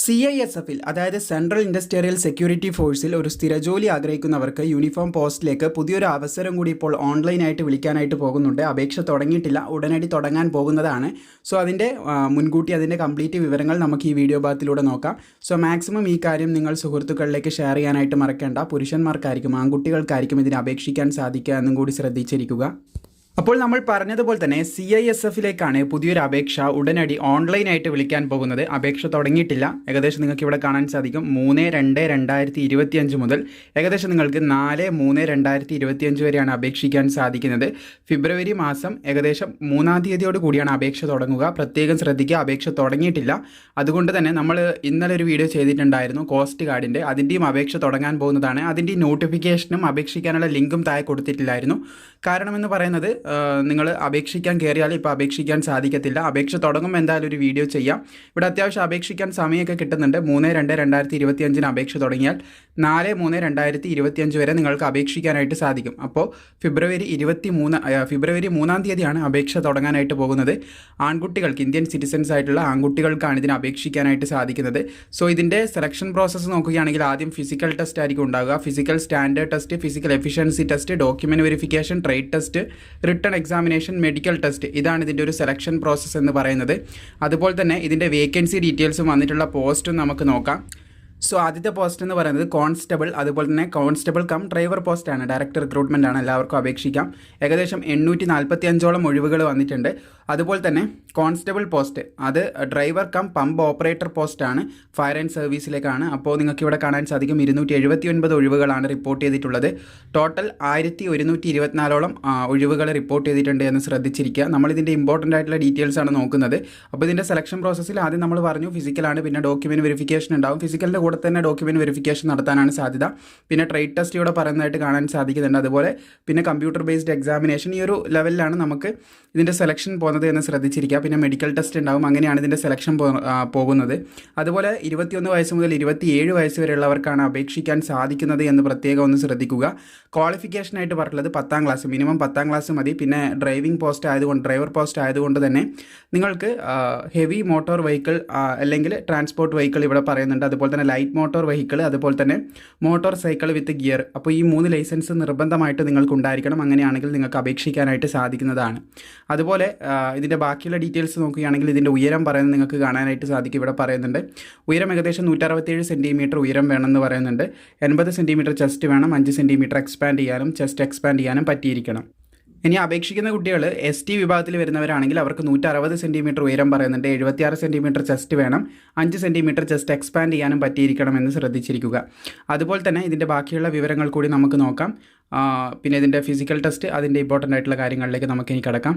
C I S എഫിൽ അതായത് central industrial security ഫോഴ്സിൽ ഒരു സ്ഥിരജോലി ആഗ്രഹിക്കുന്നവർക്ക് യൂണിഫോം പോസ്റ്റിലേക്ക് പുതിയൊരു അവസരം കൂടി ഇപ്പോൾ ഓൺലൈനായിട്ട് വിളിക്കാനായിട്ട് പോകുന്നുണ്ട്. അപേക്ഷ തുടങ്ങിയിട്ടില്ല. ഉടനടി തുടങ്ങാൻ പോകുന്നതാണ്. സോ അതിന്റെ മുൻകൂട്ടി അതിന്റെ കംപ്ലീറ്റ് വിവരങ്ങൾ നമുക്ക് ഈ വീഡിയോ ഭാഗത്തിലൂടെ നോക്കാം. സോ മാക്സിമം ഈ കാര്യം നിങ്ങൾ സുഹൃത്തുക്കളിലേക്ക് ഷെയർ ചെയ്യാനായിട്ട് മറക്കേണ്ട. പുരുഷന്മാർക്കായിരിക്കും ആൺകുട്ടികൾക്കായിരിക്കും ഇതിന് അപേക്ഷിക്കാൻ സാധിക്കുക എന്നും കൂടി ശ്രദ്ധിച്ചിരിക്കുക. അപ്പോൾ നമ്മൾ പറഞ്ഞതുപോലെ തന്നെ സി ഐ എസ് എഫിലേക്കാണ് പുതിയൊരു അപേക്ഷ ഉടനടി ഓൺലൈനായിട്ട് വിളിക്കാൻ പോകുന്നത്. അപേക്ഷ തുടങ്ങിയിട്ടില്ല. ഏകദേശം നിങ്ങൾക്ക് ഇവിടെ കാണാൻ സാധിക്കും. മൂന്ന് രണ്ട് രണ്ടായിരത്തി ഇരുപത്തിയഞ്ച് മുതൽ ഏകദേശം നിങ്ങൾക്ക് നാല് മൂന്ന് രണ്ടായിരത്തി ഇരുപത്തിയഞ്ച് വരെയാണ് അപേക്ഷിക്കാൻ സാധിക്കുന്നത്. ഫെബ്രുവരി മാസം ഏകദേശം മൂന്നാം തീയതിയോട് കൂടിയാണ് അപേക്ഷ തുടങ്ങുക. പ്രത്യേകം ശ്രദ്ധിക്കുക അപേക്ഷ തുടങ്ങിയിട്ടില്ല. അതുകൊണ്ട് തന്നെ നമ്മൾ ഇന്നലെ ഒരു വീഡിയോ ചെയ്തിട്ടുണ്ടായിരുന്നു കോസ്റ്റ് ഗാർഡിന്റെ അതിന്റെയും അപേക്ഷ തുടങ്ങാൻ പോകുന്നതാണ്. അതിന്റെ നോട്ടിഫിക്കേഷനും അപേക്ഷിക്കാനുള്ള ലിങ്കും താഴെ കൊടുത്തിട്ടില്ലായിരുന്നു. കാരണമെന്ന് പറയുന്നത് നിങ്ങൾ അപേക്ഷിക്കാൻ കയറിയാൽ ഇപ്പോൾ അപേക്ഷിക്കാൻ സാധിക്കത്തില്ല. അപേക്ഷ തുടങ്ങുമ്പോൾ എന്തായാലും ഒരു വീഡിയോ ചെയ്യാം. ഇവിടെ അത്യാവശ്യം അപേക്ഷിക്കാൻ സമയമൊക്കെ കിട്ടുന്നുണ്ട്. മൂന്ന് രണ്ട് രണ്ടായിരത്തി ഇരുപത്തി അഞ്ചിന് അപേക്ഷ തുടങ്ങിയാൽ നാല് മൂന്ന് രണ്ടായിരത്തി ഇരുപത്തി അഞ്ച് വരെ നിങ്ങൾക്ക് അപേക്ഷിക്കാനായിട്ട് സാധിക്കും. അപ്പോൾ ഫെബ്രുവരി ഇരുപത്തി മൂന്ന് ഫെബ്രുവരി മൂന്നാം തീയതിയാണ് അപേക്ഷ തുടങ്ങാനായിട്ട് പോകുന്നത്. ആൺകുട്ടികൾക്ക് ഇന്ത്യൻ സിറ്റിസൻസ് ആയിട്ടുള്ള ആൺകുട്ടികൾക്കാണ് ഇതിന് അപേക്ഷിക്കാനായിട്ട് സാധിക്കുന്നത്. സോ ഇതിന്റെ സെലക്ഷൻ പ്രോസസ്സ് നോക്കുകയാണെങ്കിൽ ആദ്യം ഫിസിക്കൽ ടെസ്റ്റ് ആയിരിക്കും ഉണ്ടാകുക physical standard test physical efficiency test document verification trade test written examination medical test ഇതാണ് ഇതിന്റെ ഒരു സെലക്ഷൻ പ്രോസസ്സ് എന്ന് പറയുന്നത്. അതുപോലെ തന്നെ ഇതിന്റെ വേക്കൻസി ഡീറ്റെയിൽസും വന്നിട്ടുള്ള പോസ്റ്റും നമുക്ക് നോക്കാം. സോ ആദ്യത്തെ പോസ്റ്റ് എന്ന് പറയുന്നത് കോൺസ്റ്റബിൾ അതുപോലെ തന്നെ കോൺസ്റ്റബിൾ കം ഡ്രൈവർ പോസ്റ്റാണ് ഡയറക്റ്റ് റിക്രൂട്ട്മെന്റ് ആണ്. എല്ലാവർക്കും അപേക്ഷിക്കാം. ഏകദേശം എണ്ണൂറ്റി നാൽപ്പത്തി അഞ്ചോളം ഒഴിവുകൾ വന്നിട്ടുണ്ട്. അതുപോലെ തന്നെ കോൺസ്റ്റബിൾ പോസ്റ്റ് അത് ഡ്രൈവർ കം പമ്പ് ഓപ്പറേറ്റർ പോസ്റ്റാണ് ഫയർ ആൻഡ് സർവീസിലേക്കാണ് അപ്പോൾ നിങ്ങൾക്ക് ഇവിടെ കാണാൻ സാധിക്കും ഇരുന്നൂറ്റി എഴുപത്തി ഒൻപത് ഒഴിവുകളാണ് റിപ്പോർട്ട് ചെയ്തിട്ടുള്ളത്. ടോട്ടൽ ആയിരത്തി ഒരുന്നൂറ്റി ഇരുപത്തിനാലോളം ഒഴിവുകൾ റിപ്പോർട്ട് ചെയ്തിട്ടുണ്ട് എന്ന് ശ്രദ്ധിച്ചിരിക്കുക. നമ്മളിതിന്റെ ഇമ്പോർട്ടന്റ് ആയിട്ടുള്ള ഡീറ്റെയിൽസ് ആണ് നോക്കുന്നത്. അപ്പോൾ ഇതിന്റെ സെലക്ഷൻ പ്രോസസ്സിൽ ആദ്യം നമ്മൾ പറഞ്ഞു ഫിസിക്കലാണ് പിന്നെ ഡോക്യുമെന്റ് വെരിഫിക്കേഷൻ ഉണ്ടാവും. ഫിസിക്കലിന്റെ കൂടെ തന്നെ ഡോക്യുമെന്റ് വെരിഫിക്കേഷൻ നടത്താനാണ് സാധ്യത. പിന്നെ ട്രേഡ് ടെസ്റ്റ് ഇവിടെ പറയുന്നതായിട്ട് കാണാൻ സാധിക്കുന്നുണ്ട്. അതുപോലെ പിന്നെ കമ്പ്യൂട്ടർ ബേസ്ഡ് എക്സാമിനേഷൻ ഈ ഒരു ലെവലിലാണ് നമുക്ക് ഇതിന്റെ സെലക്ഷൻ പോകുന്നത് എന്ന് ശ്രദ്ധിച്ചിരിക്കുക. പിന്നെ മെഡിക്കൽ ടെസ്റ്റ് ഉണ്ടാവും. അങ്ങനെയാണ് ഇതിന്റെ സെലക്ഷൻ പോകുന്നത്. അതുപോലെ ഇരുപത്തിയൊന്ന് വയസ്സ് മുതൽ ഇരുപത്തിയേഴ് വയസ്സ് വരെയുള്ളവർക്കാണ് അപേക്ഷിക്കാൻ സാധിക്കുന്നത് എന്ന് പ്രത്യേകം ഒന്ന് ശ്രദ്ധിക്കുക. ക്വാളിഫിക്കേഷനായിട്ട് പറഞ്ഞിട്ടുള്ളത് പത്താം ക്ലാസ് മിനിമം പത്താം ക്ലാസ് മതി. പിന്നെ ഡ്രൈവിംഗ് പോസ്റ്റ് ആയതുകൊണ്ട് ഡ്രൈവർ പോസ്റ്റ് ആയതുകൊണ്ട് തന്നെ നിങ്ങൾക്ക് ഹെവി മോട്ടോർ വെഹിക്കിൾ അല്ലെങ്കിൽ ട്രാൻസ്പോർട്ട് വെഹിക്കിൾ ഇവിടെ പറയുന്നുണ്ട്. അതുപോലെ തന്നെ ലൈറ്റ് മോട്ടോർ വെഹിക്കിൾ അതുപോലെ തന്നെ മോട്ടോർ സൈക്കിൾ വിത്ത് ഗിയർ. അപ്പോൾ ഈ മൂന്ന് ലൈസൻസ് നിർബന്ധമായിട്ട് നിങ്ങൾക്ക് ഉണ്ടായിരിക്കണം അങ്ങനെയാണെങ്കിൽ നിങ്ങൾക്ക് അപേക്ഷിക്കാനായിട്ട് സാധിക്കുന്നതാണ്. അതുപോലെ ഇതിന്റെ ബാക്കിയുള്ള ഡീറ്റെയിൽസ് നോക്കുകയാണെങ്കിൽ ഇതിന്റെ ഉയരം പറയുന്നത് നിങ്ങൾക്ക് കാണാനായിട്ട് സാധിക്കും. ഇവിടെ പറയുന്നുണ്ട് ഉയരം ഏകദേശം നൂറ്ററുപത്തേഴ് സെന്റിമീറ്റർ ഉയരം വേണമെന്ന് പറയുന്നുണ്ട്. എൺപത് സെന്റിമീറ്റർ ചെസ്റ്റ് വേണം. അഞ്ച് സെന്റിമീറ്റർ എക്സ്പാൻഡ് ചെയ്യാനും ചെസ്റ്റ് എക്സ്പാൻഡ് ചെയ്യാനും പറ്റിയിരിക്കണം. ഇനി അപേക്ഷിക്കുന്ന കുട്ടികൾ എസ് ടി വിഭാഗത്തിൽ വരുന്നവരാണെങ്കിൽ അവർക്ക് നൂറ്റി അറുപത് സെന്റിമീറ്റർ ഉയരം പറയുന്നുണ്ട്. എഴുപത്തിയാറ് സെന്റിമീറ്റർ ചെസ്റ്റ് വേണം. അഞ്ച് സെന്റിമീറ്റർ ചെസ്റ്റ് എക്സ്പാൻഡ് ചെയ്യാനും പറ്റിയിരിക്കണം എന്ന് ശ്രദ്ധിച്ചിരിക്കുക. അതുപോലെ തന്നെ ഇതിന്റെ ബാക്കിയുള്ള വിവരങ്ങൾ കൂടി നമുക്ക് നോക്കാം. പിന്നെ ഇതിന്റെ ഫിസിക്കൽ ടെസ്റ്റ് അതിന്റെ ഇമ്പോർട്ടന്റ് ആയിട്ടുള്ള കാര്യങ്ങളിലേക്ക് നമുക്ക് ഇനി കിടക്കാം.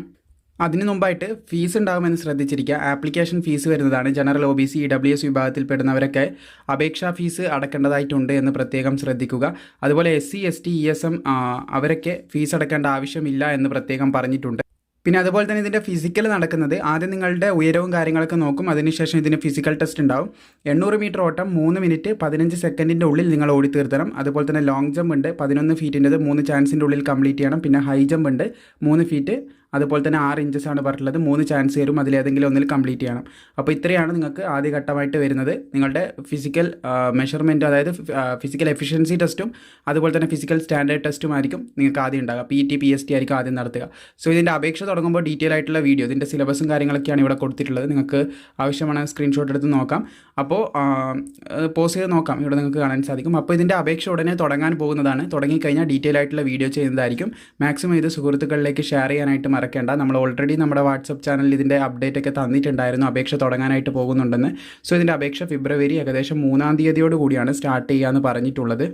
അതിന് മുമ്പായിട്ട് ഫീസ് ഉണ്ടാകുമെന്ന് ശ്രദ്ധിച്ചിരിക്കുക. ആപ്ലിക്കേഷൻ ഫീസ് വരുന്നതാണ്. General O B C E W S വിഭാഗത്തിൽപ്പെടുന്നവരൊക്കെ അപേക്ഷാ ഫീസ് അടക്കേണ്ടതായിട്ടുണ്ട് എന്ന് പ്രത്യേകം ശ്രദ്ധിക്കുക. അതുപോലെ S C S T E S M അവരൊക്കെ ഫീസ് അടക്കേണ്ട ആവശ്യമില്ല എന്ന് പ്രത്യേകം പറഞ്ഞിട്ടുണ്ട്. പിന്നെ അതുപോലെ തന്നെ ഇതിന്റെ ഫിസിക്കൽ നടക്കുന്നത് ആദ്യം നിങ്ങളുടെ ഉയരവും കാര്യങ്ങളൊക്കെ നോക്കും. അതിനുശേഷം ഇതിന് ഫിസിക്കൽ ടെസ്റ്റ് ഉണ്ടാവും. എണ്ണൂറ് മീറ്റർ ഓട്ടം മൂന്ന് മിനിറ്റ് പതിനഞ്ച് സെക്കൻഡിന്റെ ഉള്ളിൽ നിങ്ങൾ ഓടി തീർത്തണം. അതുപോലെ തന്നെ ലോങ് ജമ്പ് ഉണ്ട് പതിനൊന്ന് ഫീറ്റിന്റെത് മൂന്ന് ചാൻസിന്റെ ഉള്ളിൽ കംപ്ലീറ്റ് ചെയ്യണം. പിന്നെ ഹൈ ജമ്പ് ഉണ്ട് മൂന്ന് ഫീറ്റ് അതുപോലെ തന്നെ ആറ് ഇഞ്ചസ് ആണ് പറഞ്ഞിട്ടുള്ളത്. മൂന്ന് ചാൻസ് വരും അതിലേതെങ്കിലും ഒന്നിൽ കംപ്ലീറ്റ് ചെയ്യണം. അപ്പോൾ ഇത്രയാണ് നിങ്ങൾക്ക് ആദ്യഘട്ടമായിട്ട് വരുന്നത്. നിങ്ങളുടെ ഫിസിക്കൽ മെഷർമെന്റ് അതായത് ഫിസിക്കൽ എഫിഷ്യൻസി ടെസ്റ്റും അതുപോലെ തന്നെ ഫിസിക്കൽ സ്റ്റാൻഡേർഡ് ടെസ്റ്റും ആയിരിക്കും നിങ്ങൾക്ക് ആദ്യം ഉണ്ടാകുക P T P S T ആയിരിക്കും ആദ്യം നടത്തുക. സോ ഇതിന്റെ അപേക്ഷ തുടങ്ങുമ്പോൾ ഡീറ്റെയിൽ ആയിട്ടുള്ള വീഡിയോ ഇതിന്റെ സിലബസും കാര്യങ്ങളൊക്കെയാണ് ഇവിടെ കൊടുത്തിട്ടുള്ളത്. നിങ്ങൾക്ക് ആവശ്യമാണ് സ്ക്രീൻഷോട്ട് എടുത്ത് നോക്കാം. അപ്പോൾ പോസ് ചെയ്ത് നോക്കാം. ഇവിടെ നിങ്ങൾക്ക് കാണാൻ സാധിക്കും. അപ്പോൾ ഇതിന്റെ അപേക്ഷ ഉടനെ തുടങ്ങാൻ പോകുന്നതാണ്. തുടങ്ങിക്കഴിഞ്ഞാൽ ഡീറ്റെയിൽ ആയിട്ടുള്ള വീഡിയോ ചെയ്യുന്നതായിരിക്കും. മാക്സിമം ഇത് സുഹൃത്തുക്കളിലേക്ക് ഷെയർ ചെയ്യാനായിട്ട് മറക്കേണ്ട. നമ്മൾ ഓൾറെഡി നമ്മുടെ വാട്സപ്പ് ചാനലിൽ ഇതിന്റെ അപ്ഡേറ്റ് ഒക്കെ തന്നിട്ടുണ്ടായിരുന്നു. അപേക്ഷ തുടങ്ങാനായിട്ട് പോകുന്നുണ്ടെന്ന്. സോ ഇതിന്റെ അപേക്ഷ ഫെബ്രുവരി ഏകദേശം മൂന്നാം തീയതിയോട് കൂടിയാണ് സ്റ്റാർട്ട് ചെയ്യാമെന്ന് പറഞ്ഞിട്ടുള്ളത്.